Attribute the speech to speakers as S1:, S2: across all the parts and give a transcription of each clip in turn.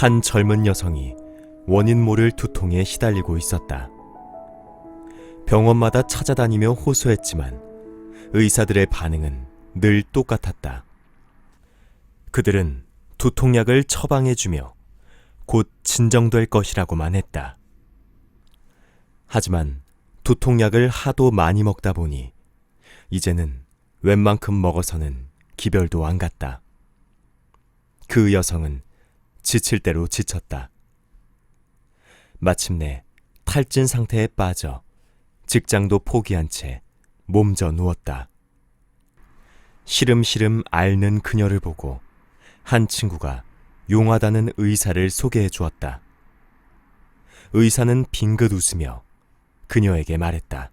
S1: 한 젊은 여성이 원인 모를 두통에 시달리고 있었다. 병원마다 찾아다니며 호소했지만 의사들의 반응은 늘 똑같았다. 그들은 두통약을 처방해주며 곧 진정될 것이라고만 했다. 하지만 두통약을 하도 많이 먹다 보니 이제는 웬만큼 먹어서는 기별도 안 갔다. 그 여성은 지칠 대로 지쳤다. 마침내 탈진 상태에 빠져 직장도 포기한 채 몸져 누웠다. 시름시름 앓는 그녀를 보고 한 친구가 용하다는 의사를 소개해 주었다. 의사는 빙긋 웃으며 그녀에게 말했다.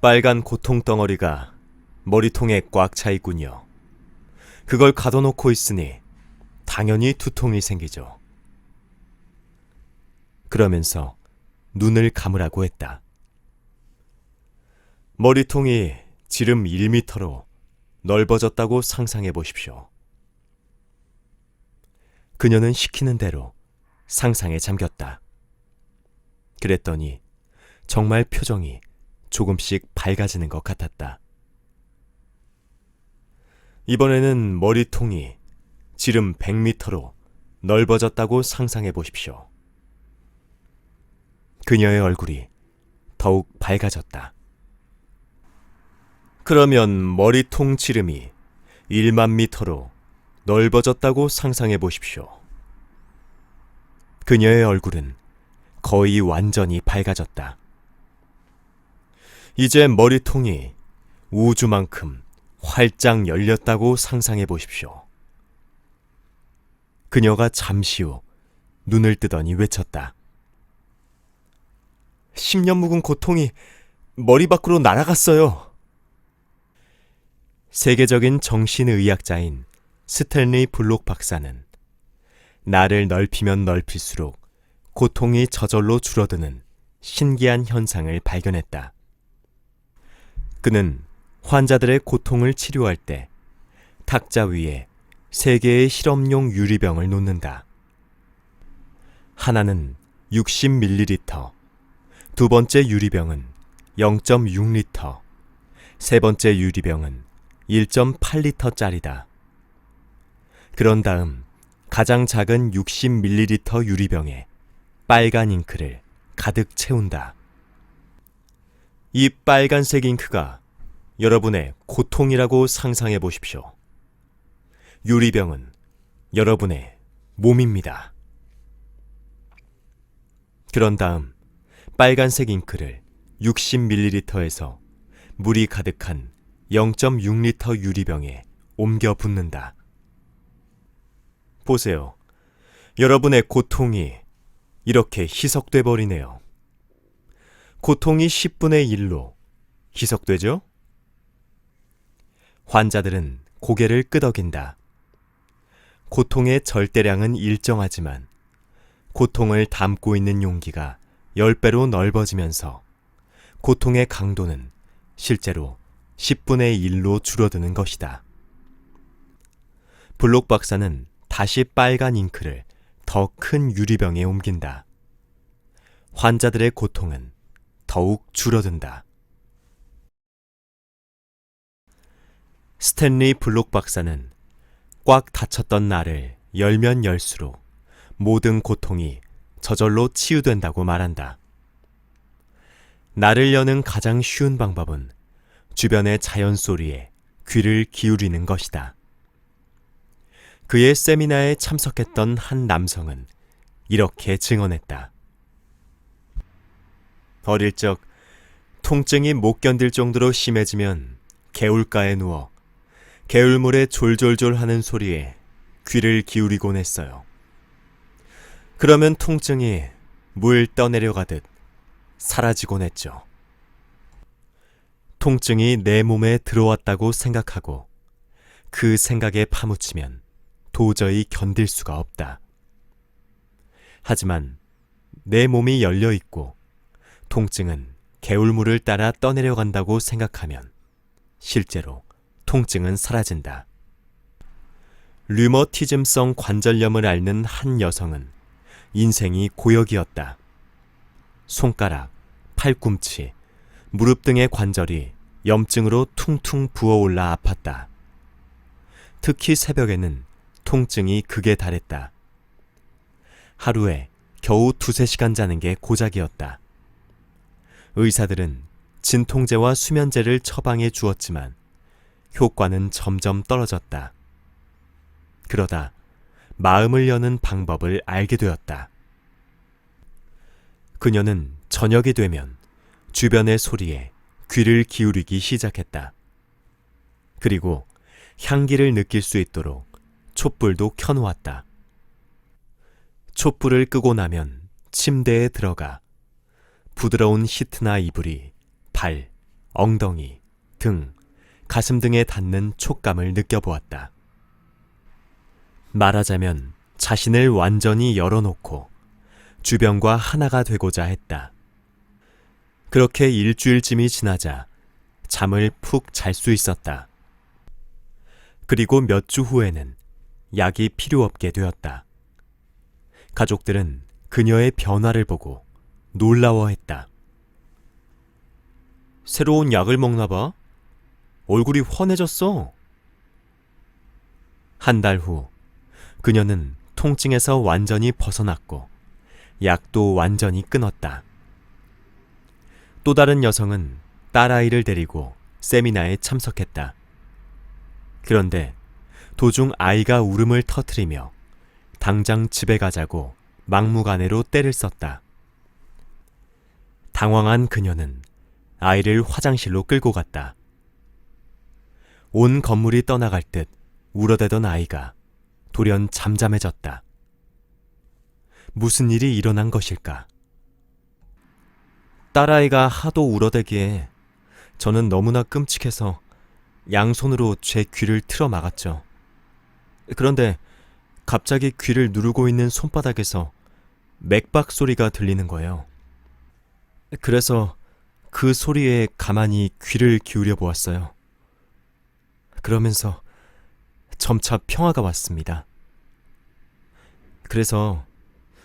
S1: 빨간 고통 덩어리가 머리통에 꽉 차 있군요. 그걸 가둬놓고 있으니 당연히 두통이 생기죠. 그러면서 눈을 감으라고 했다. 머리통이 지름 1미터로 넓어졌다고 상상해 보십시오. 그녀는 시키는 대로 상상에 잠겼다. 그랬더니 정말 표정이 조금씩 밝아지는 것 같았다. 이번에는 머리통이 지름 100미터로 넓어졌다고 상상해 보십시오. 그녀의 얼굴이 더욱 밝아졌다. 그러면 머리통 지름이 1만 미터로 넓어졌다고 상상해 보십시오. 그녀의 얼굴은 거의 완전히 밝아졌다. 이제 머리통이 우주만큼 활짝 열렸다고 상상해 보십시오. 그녀가 잠시 후 눈을 뜨더니 외쳤다. 10년 묵은 고통이 머리 밖으로 날아갔어요. 세계적인 정신의학자인 스탠리 블록 박사는 나를 넓히면 넓힐수록 고통이 저절로 줄어드는 신기한 현상을 발견했다. 그는 환자들의 고통을 치료할 때 탁자 위에 세 개의 실험용 유리병을 놓는다. 하나는 60ml, 두 번째 유리병은 0.6리터, 세 번째 유리병은 1.8리터짜리다. 그런 다음 가장 작은 60ml 유리병에 빨간 잉크를 가득 채운다. 이 빨간색 잉크가 여러분의 고통이라고 상상해 보십시오. 유리병은 여러분의 몸입니다. 그런 다음 빨간색 잉크를 60ml에서 물이 가득한 0.6리터 유리병에 옮겨 붓는다. 보세요. 여러분의 고통이 이렇게 희석돼 버리네요. 고통이 10분의 1로 희석되죠? 환자들은 고개를 끄덕인다. 고통의 절대량은 일정하지만 고통을 담고 있는 용기가 10배로 넓어지면서 고통의 강도는 실제로 10분의 1로 줄어드는 것이다. 블록 박사는 다시 빨간 잉크를 더 큰 유리병에 옮긴다. 환자들의 고통은 더욱 줄어든다. 스탠리 블록 박사는 꽉 닫혔던 나를 열면 열수록 모든 고통이 저절로 치유된다고 말한다. 나를 여는 가장 쉬운 방법은 주변의 자연 소리에 귀를 기울이는 것이다. 그의 세미나에 참석했던 한 남성은 이렇게 증언했다. 어릴 적 통증이 못 견딜 정도로 심해지면 개울가에 누워 개울물에 졸졸졸 하는 소리에 귀를 기울이곤 했어요. 그러면 통증이 물 떠내려가듯 사라지곤 했죠. 통증이 내 몸에 들어왔다고 생각하고 그 생각에 파묻히면 도저히 견딜 수가 없다. 하지만 내 몸이 열려 있고 통증은 개울물을 따라 떠내려간다고 생각하면 실제로 통증은 사라진다. 류머티즘성 관절염을 앓는 한 여성은 인생이 고역이었다. 손가락, 팔꿈치, 무릎 등의 관절이 염증으로 퉁퉁 부어올라 아팠다. 특히 새벽에는 통증이 극에 달했다. 하루에 겨우 두세 시간 자는 게 고작이었다. 의사들은 진통제와 수면제를 처방해 주었지만 효과는 점점 떨어졌다. 그러다 마음을 여는 방법을 알게 되었다. 그녀는 저녁이 되면 주변의 소리에 귀를 기울이기 시작했다. 그리고 향기를 느낄 수 있도록 촛불도 켜놓았다. 촛불을 끄고 나면 침대에 들어가 부드러운 시트나 이불이 발, 엉덩이, 등, 가슴 등에 닿는 촉감을 느껴보았다. 말하자면 자신을 완전히 열어놓고 주변과 하나가 되고자 했다. 그렇게 일주일쯤이 지나자 잠을 푹 잘 수 있었다. 그리고 몇 주 후에는 약이 필요 없게 되었다. 가족들은 그녀의 변화를 보고 놀라워했다. 새로운 약을 먹나 봐. 얼굴이 훤해졌어. 한 달 후, 그녀는 통증에서 완전히 벗어났고, 약도 완전히 끊었다. 또 다른 여성은 딸아이를 데리고 세미나에 참석했다. 그런데 도중 아이가 울음을 터트리며 당장 집에 가자고 막무가내로 때를 썼다. 당황한 그녀는 아이를 화장실로 끌고 갔다. 온 건물이 떠나갈 듯 울어대던 아이가 돌연 잠잠해졌다. 무슨 일이 일어난 것일까? 딸아이가 하도 울어대기에 저는 너무나 끔찍해서 양손으로 제 귀를 틀어 막았죠. 그런데 갑자기 귀를 누르고 있는 손바닥에서 맥박 소리가 들리는 거예요. 그래서 그 소리에 가만히 귀를 기울여 보았어요. 그러면서 점차 평화가 왔습니다. 그래서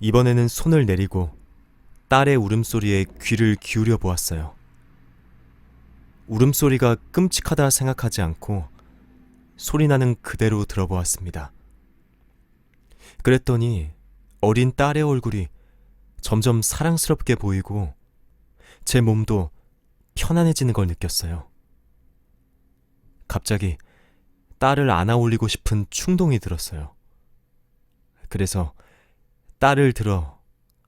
S1: 이번에는 손을 내리고 딸의 울음소리에 귀를 기울여 보았어요. 울음소리가 끔찍하다 생각하지 않고 소리나는 그대로 들어보았습니다. 그랬더니 어린 딸의 얼굴이 점점 사랑스럽게 보이고 제 몸도 편안해지는 걸 느꼈어요. 갑자기 딸을 안아 올리고 싶은 충동이 들었어요. 그래서 딸을 들어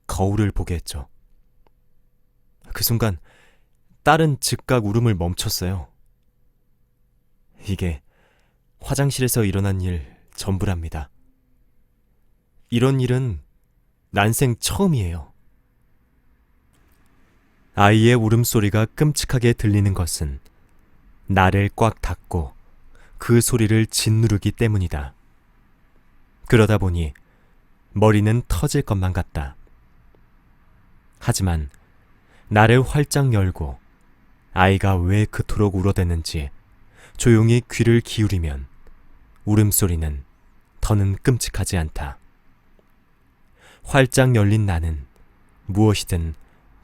S1: 거울을 보게 했죠. 그 순간 딸은 즉각 울음을 멈췄어요. 이게 화장실에서 일어난 일 전부랍니다. 이런 일은 난생 처음이에요. 아이의 울음소리가 끔찍하게 들리는 것은 나를 꽉 닫고 그 소리를 짓누르기 때문이다. 그러다 보니 머리는 터질 것만 같다. 하지만 나를 활짝 열고 아이가 왜 그토록 울어대는지 조용히 귀를 기울이면 울음소리는 더는 끔찍하지 않다. 활짝 열린 나는 무엇이든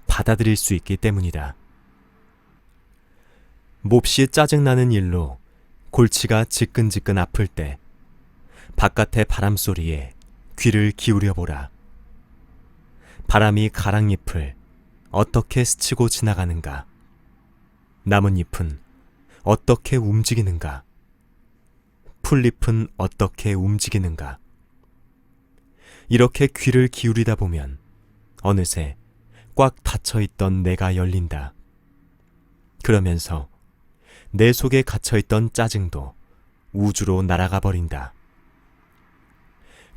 S1: 받아들일 수 있기 때문이다. 몹시 짜증나는 일로 골치가 지끈지끈 아플 때 바깥의 바람 소리에 귀를 기울여 보라. 바람이 가랑잎을 어떻게 스치고 지나가는가? 나뭇잎은 어떻게 움직이는가? 풀잎은 어떻게 움직이는가? 이렇게 귀를 기울이다 보면 어느새 꽉 닫혀 있던 내가 열린다. 그러면서 내 속에 갇혀 있던 짜증도 우주로 날아가 버린다.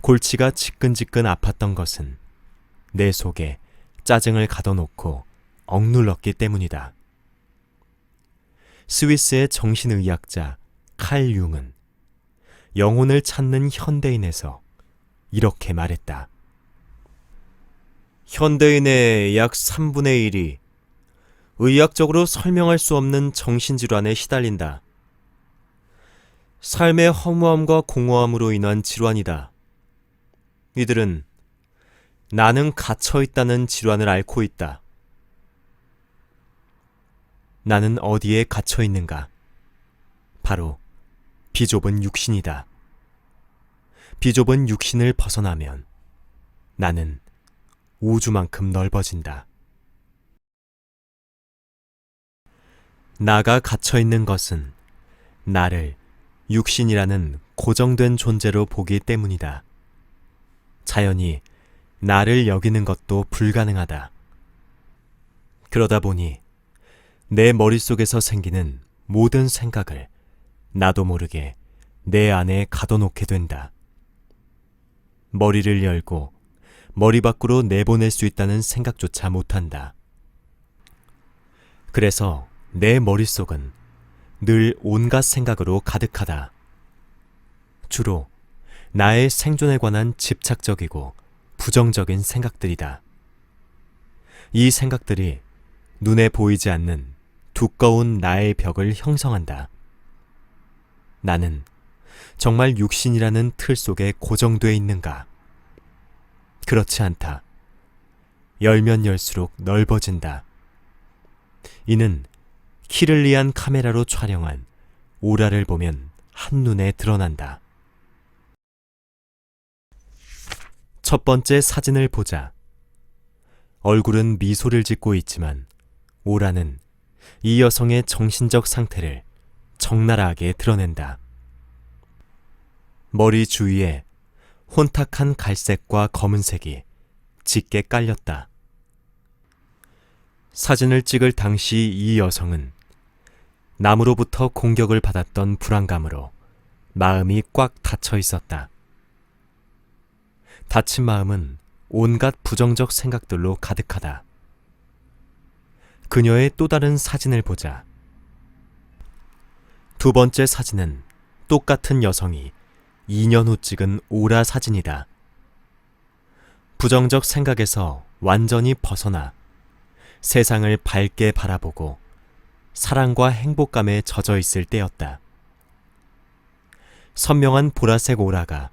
S1: 골치가 지끈지끈 아팠던 것은 내 속에 짜증을 가둬놓고 억눌렀기 때문이다. 스위스의 정신의학자 칼 융은 영혼을 찾는 현대인에서 이렇게 말했다. 현대인의 약 3분의 1이 의학적으로 설명할 수 없는 정신질환에 시달린다. 삶의 허무함과 공허함으로 인한 질환이다. 이들은 나는 갇혀 있다는 질환을 앓고 있다. 나는 어디에 갇혀 있는가? 바로 비좁은 육신이다. 비좁은 육신을 벗어나면 나는 우주만큼 넓어진다. 나가 갇혀 있는 것은 나를 육신이라는 고정된 존재로 보기 때문이다. 자연히 나를 여기는 것도 불가능하다. 그러다 보니 내 머릿속에서 생기는 모든 생각을 나도 모르게 내 안에 가둬놓게 된다. 머리를 열고 머리 밖으로 내보낼 수 있다는 생각조차 못한다. 그래서 내 머릿속은 늘 온갖 생각으로 가득하다. 주로 나의 생존에 관한 집착적이고 부정적인 생각들이다. 이 생각들이 눈에 보이지 않는 두꺼운 나의 벽을 형성한다. 나는 정말 육신이라는 틀 속에 고정돼 있는가? 그렇지 않다. 열면 열수록 넓어진다. 이는 키를리안 카메라로 촬영한 오라를 보면 한눈에 드러난다. 첫 번째 사진을 보자. 얼굴은 미소를 짓고 있지만 오라는 이 여성의 정신적 상태를 적나라하게 드러낸다. 머리 주위에 혼탁한 갈색과 검은색이 짙게 깔렸다. 사진을 찍을 당시 이 여성은 남으로부터 공격을 받았던 불안감으로 마음이 꽉 닫혀 있었다. 닫힌 마음은 온갖 부정적 생각들로 가득하다. 그녀의 또 다른 사진을 보자. 두 번째 사진은 똑같은 여성이 2년 후 찍은 오라 사진이다. 부정적 생각에서 완전히 벗어나 세상을 밝게 바라보고 사랑과 행복감에 젖어 있을 때였다. 선명한 보라색 오라가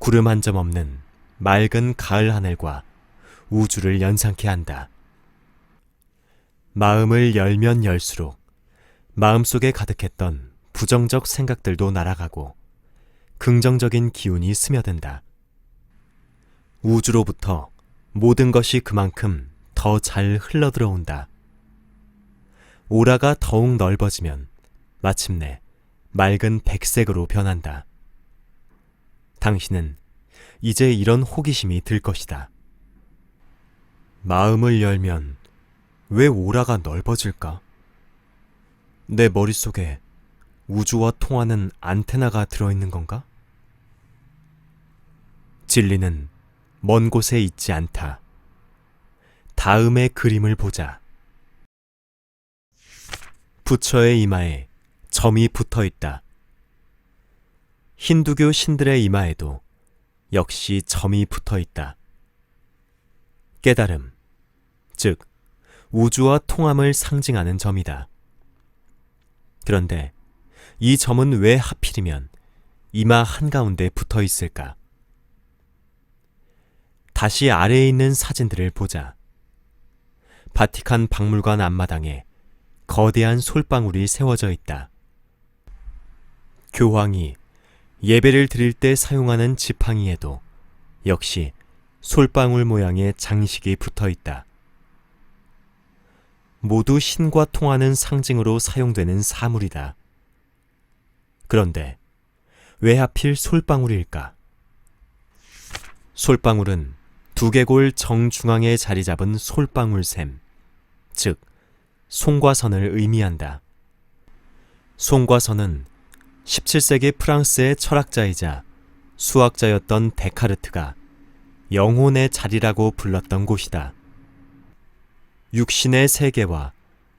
S1: 구름 한 점 없는 맑은 가을 하늘과 우주를 연상케 한다. 마음을 열면 열수록 마음속에 가득했던 부정적 생각들도 날아가고 긍정적인 기운이 스며든다. 우주로부터 모든 것이 그만큼 더 잘 흘러들어온다. 오라가 더욱 넓어지면 마침내 맑은 백색으로 변한다. 당신은 이제 이런 호기심이 들 것이다. 마음을 열면 왜 오라가 넓어질까? 내 머릿속에 우주와 통하는 안테나가 들어있는 건가? 진리는 먼 곳에 있지 않다. 다음의 그림을 보자. 부처의 이마에 점이 붙어 있다. 힌두교 신들의 이마에도 역시 점이 붙어 있다. 깨달음, 즉, 우주와 통함을 상징하는 점이다. 그런데 이 점은 왜 하필이면 이마 한가운데 붙어 있을까? 다시 아래에 있는 사진들을 보자. 바티칸 박물관 앞마당에 거대한 솔방울이 세워져 있다. 교황이 예배를 드릴 때 사용하는 지팡이에도 역시 솔방울 모양의 장식이 붙어 있다. 모두 신과 통하는 상징으로 사용되는 사물이다. 그런데 왜 하필 솔방울일까? 솔방울은 두개골 정중앙에 자리 잡은 솔방울샘, 즉 송과선을 의미한다. 송과선은 17세기 프랑스의 철학자이자 수학자였던 데카르트가 영혼의 자리라고 불렀던 곳이다. 육신의 세계와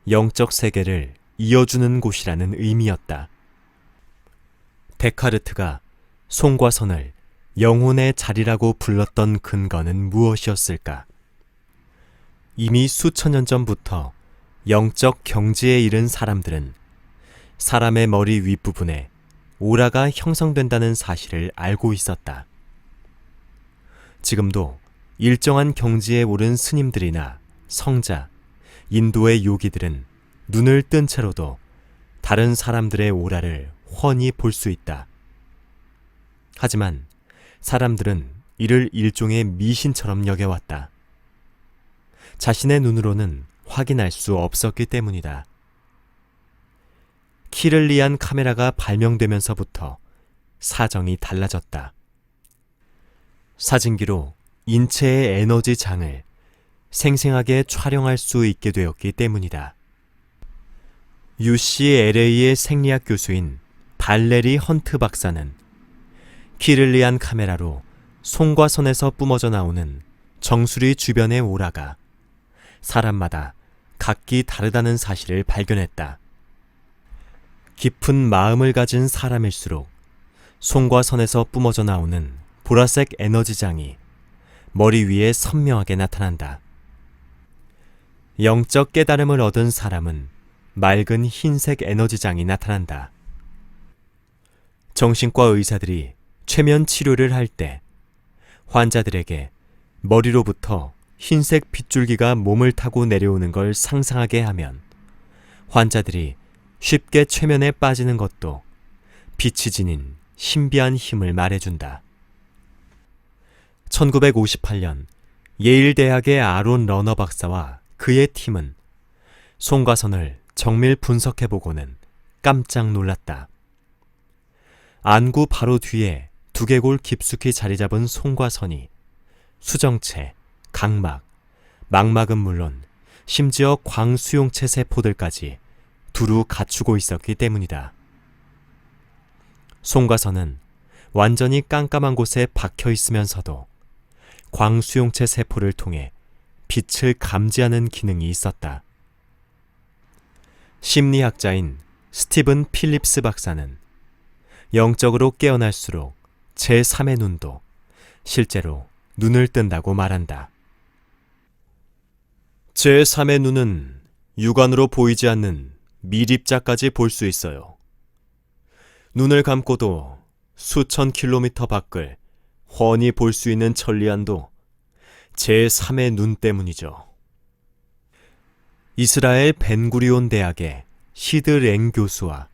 S1: 영적 세계를 이어주는 곳이라는 의미였다. 데카르트가 송과선을 영혼의 자리라고 불렀던 근거는 무엇이었을까? 이미 수천 년 전부터 영적 경지에 이른 사람들은 사람의 머리 윗부분에 오라가 형성된다는 사실을 알고 있었다. 지금도 일정한 경지에 오른 스님들이나 성자, 인도의 요기들은 눈을 뜬 채로도 다른 사람들의 오라를 훤히 볼 수 있다. 하지만 사람들은 이를 일종의 미신처럼 여겨왔다. 자신의 눈으로는 확인할 수 없었기 때문이다. 키를리안 카메라가 발명되면서부터 사정이 달라졌다. 사진기로 인체의 에너지 장을 생생하게 촬영할 수 있게 되었기 때문이다. UCLA의 생리학 교수인 발레리 헌트 박사는 키를리안 카메라로 손과 손에서 뿜어져 나오는 정수리 주변의 오라가 사람마다 각기 다르다는 사실을 발견했다. 깊은 마음을 가진 사람일수록 손과 손에서 뿜어져 나오는 보라색 에너지장이 머리 위에 선명하게 나타난다. 영적 깨달음을 얻은 사람은 맑은 흰색 에너지장이 나타난다. 정신과 의사들이 최면 치료를 할 때 환자들에게 머리로부터 흰색 빗줄기가 몸을 타고 내려오는 걸 상상하게 하면 환자들이 쉽게 최면에 빠지는 것도 빛이 지닌 신비한 힘을 말해준다. 1958년 예일대학의 아론 러너 박사와 그의 팀은 송과선을 정밀 분석해보고는 깜짝 놀랐다. 안구 바로 뒤에 두개골 깊숙이 자리 잡은 송과선이 수정체, 각막, 망막은 물론 심지어 광수용체 세포들까지 두루 갖추고 있었기 때문이다. 송과선은 완전히 깜깜한 곳에 박혀 있으면서도 광수용체 세포를 통해 빛을 감지하는 기능이 있었다. 심리학자인 스티븐 필립스 박사는 영적으로 깨어날수록 제3의 눈도 실제로 눈을 뜬다고 말한다. 제3의 눈은 육안으로 보이지 않는 미립자까지 볼 수 있어요. 눈을 감고도 수천 킬로미터 밖을 훤히 볼 수 있는 천리안도 제3의 눈 때문이죠. 이스라엘 벤구리온 대학의 시드 랭 교수와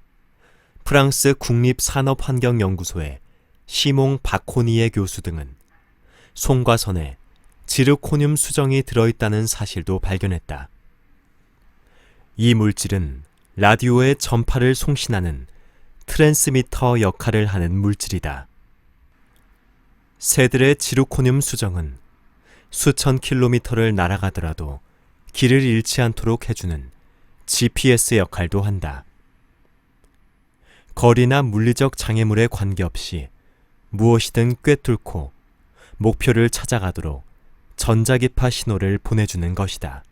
S1: 프랑스 국립산업환경연구소의 시몽 바코니에 교수 등은 손과 선에 지르코늄 수정이 들어있다는 사실도 발견했다. 이 물질은 라디오의 전파를 송신하는 트랜스미터 역할을 하는 물질이다. 새들의 지르코늄 수정은 수천 킬로미터를 날아가더라도 길을 잃지 않도록 해주는 GPS 역할도 한다. 거리나 물리적 장애물에 관계없이 무엇이든 꿰뚫고 목표를 찾아가도록 전자기파 신호를 보내주는 것이다.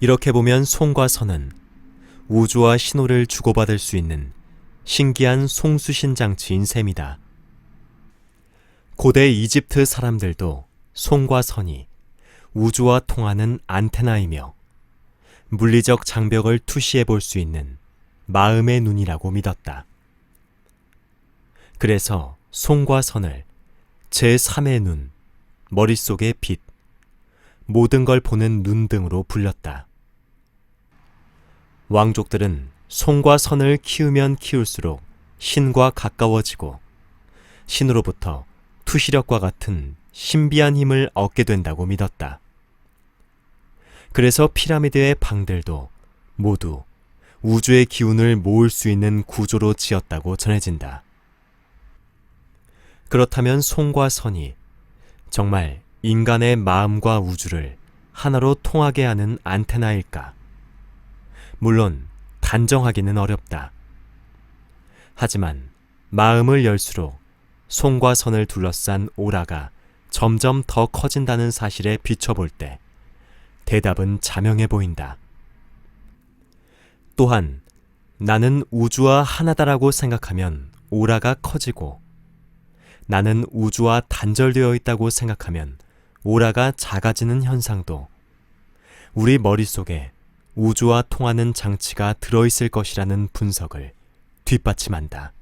S1: 이렇게 보면 송과 선은 우주와 신호를 주고받을 수 있는 신기한 송수신 장치인 셈이다. 고대 이집트 사람들도 송과 선이 우주와 통하는 안테나이며 물리적 장벽을 투시해 볼 수 있는 마음의 눈이라고 믿었다. 그래서 송과 선을 제3의 눈, 머릿속의 빛, 모든 걸 보는 눈 등으로 불렸다. 왕족들은 송과 선을 키우면 키울수록 신과 가까워지고 신으로부터 투시력과 같은 신비한 힘을 얻게 된다고 믿었다. 그래서 피라미드의 방들도 모두 우주의 기운을 모을 수 있는 구조로 지었다고 전해진다. 그렇다면 송과 선이 정말 인간의 마음과 우주를 하나로 통하게 하는 안테나일까? 물론 단정하기는 어렵다. 하지만 마음을 열수록 송과 선을 둘러싼 오라가 점점 더 커진다는 사실에 비춰볼 때 대답은 자명해 보인다. 또한 나는 우주와 하나다라고 생각하면 오라가 커지고 나는 우주와 단절되어 있다고 생각하면 오라가 작아지는 현상도 우리 머릿속에 우주와 통하는 장치가 들어있을 것이라는 분석을 뒷받침한다.